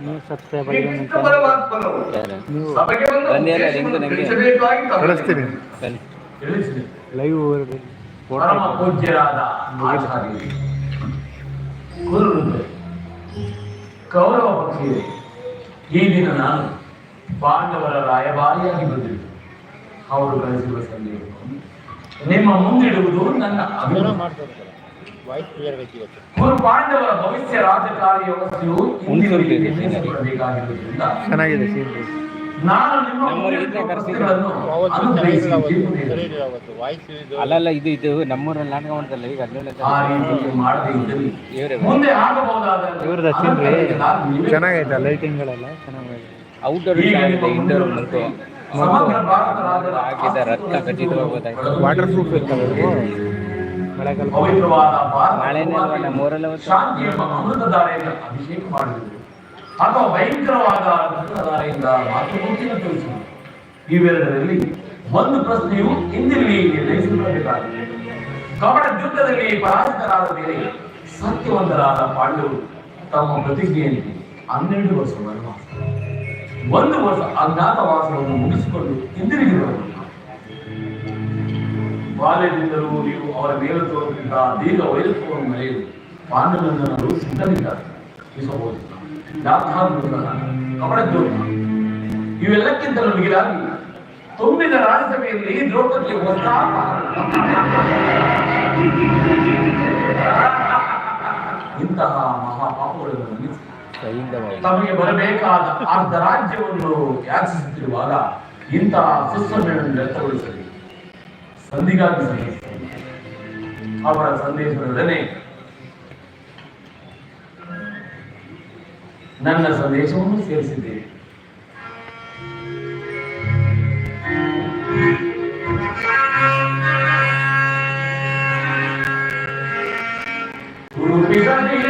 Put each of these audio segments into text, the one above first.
ನೀವು ಸಬ್ಸ್ಕ್ರೈಬ್ ನೀವು. ಕಳಿಸ್ತೀನಿ. ಲೈವ್ ಪಕ್ಷಿಯೇ ಈ ದಿನ ನಾನು ಪಾಂಡವರ ರಾಯಭಾರಿಯಾಗಿ ಬಂದಿದ್ದೆ ಅವರು ಕಳಿಸಿರುವ ಸಂದೇಶವನ್ನು ನಿಮ್ಮ ಮುಂದಿಡುವುದು ನನ್ನ ಅಭಿಮಾನ ಗುರು ಪಾಂಡವರ ಭವಿಷ್ಯ ರಾಜಕಾರಿ ವ್ಯವಸ್ಥೆಯು ಚೆನ್ನಾಗಿದೆ ಸೀನ್ ನಾನು ಅಲ್ಲಲ್ಲ ಇದು ಇದು ನಮ್ಮೂರಲ್ಲಿ ನಾಟಕ ಮಾಡ್ತಲ್ಲ ಈಗ ಇವ್ರದ್ದು ಚೆನ್ನಾಗೈತೆ ಲೈಟಿಂಗ್ಗಳೆಲ್ಲ ಚೆನ್ನಾಗೈತೆ. ಔಟ್ಡೋರ್ ಈಗ ಚೆನ್ನಾಗಿದೆ ನಿಮ್ಮ ಇಂಡೋರ್ ಬಂತು ಹಾಕಿದ ರತ್ನ ಖಚಿತ ವಾಟರ್ ಪ್ರೂಫ್ ಇರ್ತವೆ. ಮಳೆಗಾಲ ಪವಿತ್ರವಾದ ಅಲ್ವಾ ಭೂಮಿಗೆ ನಮ್ಮೂರಲ್ಲಿ ಅವತ್ತು? ಶಾಂತಿ ಎಂಬ ಅಮೃತಧಾರೆಯಿಂದ ಅಭಿಷೇಕ ಮಾಡಿದರು. ಅಥವಾ ಭಯಂಕರವಾದ ಅಮೃತಧಾರೆಯಿಂದ ಮಾತೃಮೂರ್ತಿಯನ್ನು ತೋರಿಸಿದರು ಇವೆರಡರಲ್ಲಿ ಒಂದು ಪ್ರಶ್ನೆಯು ಇಂದಿಲ್ಲಿ ನಿರ್ಣಯಿಸಲ್ಪಡಬೇಕಾಗಿದೆ ಕವಡ ಯುದ್ಧದಲ್ಲಿ ಪರಾಜಿತರಾದ ಮೇಲೆ ಸತ್ಯವಂತರಾದ ಪಾಂಡವರು ತಮ್ಮ ಪ್ರತಿಜ್ಞೆಯಲ್ಲಿ ಹನ್ನೆರಡು ವರ್ಷ ವನವಾಸ ಒಂದು ವರ್ಷ ಅಜ್ಞಾತವಾಸವನ್ನು ಮುಗಿಸಿಕೊಂಡು ಹಿಂದಿರುಗಿದವರು ಬಾಲ್ಯದಿಂದಲೂ ನೀವು ಅವರ ಮೇಲೆ ತೋರುತ್ತಿದ್ದ ದೀರ್ಘ ವೈರತ್ವವನ್ನು ಮರೆಯಲು ಪಾಂಡವಂತನರು ಸಿದ್ಧರಿದ್ದಾರೆ ಇಸಬಹುದು ಕಪಡದ್ರೋಹ ಇವೆಲ್ಲಕ್ಕಿಂತಲೂ ತುಂಬಿದ ರಾಜ್ಯಸಭೆಯಲ್ಲಿ ದ್ರೌಪದಿಗೆ ಹೊಸ ಇಂತಹ ಮಹಾಪಾಪಗಳನ್ನು ತಮಗೆ ಬರಬೇಕಾದ ಅರ್ಧ ರಾಜ್ಯವನ್ನು ಯಾಚಿಸುತ್ತಿರುವಾಗ ಇಂತಹ ಸುಸ್ಸನ್ನು ವ್ಯಕ್ತಗೊಳಿಸಲಿ. ಸಂಧಿಸಿ ಅವರ ಸಂದೇಶದೊಡನೆ ನನ್ನ ಸಂದೇಶವನ್ನು ಸೇರಿಸಿದ್ದೇನೆ ಇದು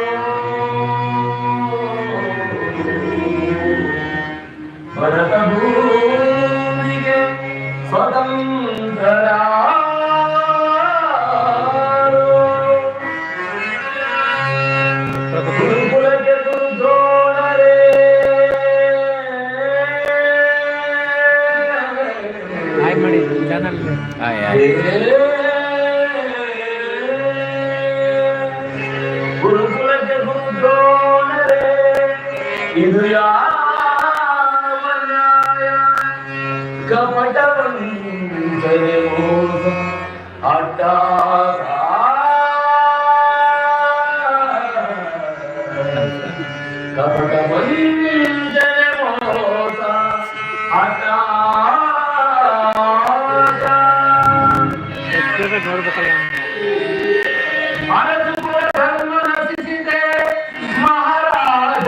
Oh, இது கபடவன் அட்டா கபடவன் அட்டா ಕಿಲೋಮೀಟರ್ ನೋಡ್ ಬೇಕಲ್ಲ ಭಾರತ ಧರ್ಮ ರಚಿಸಿದೆ ಮಹಾರಾಜ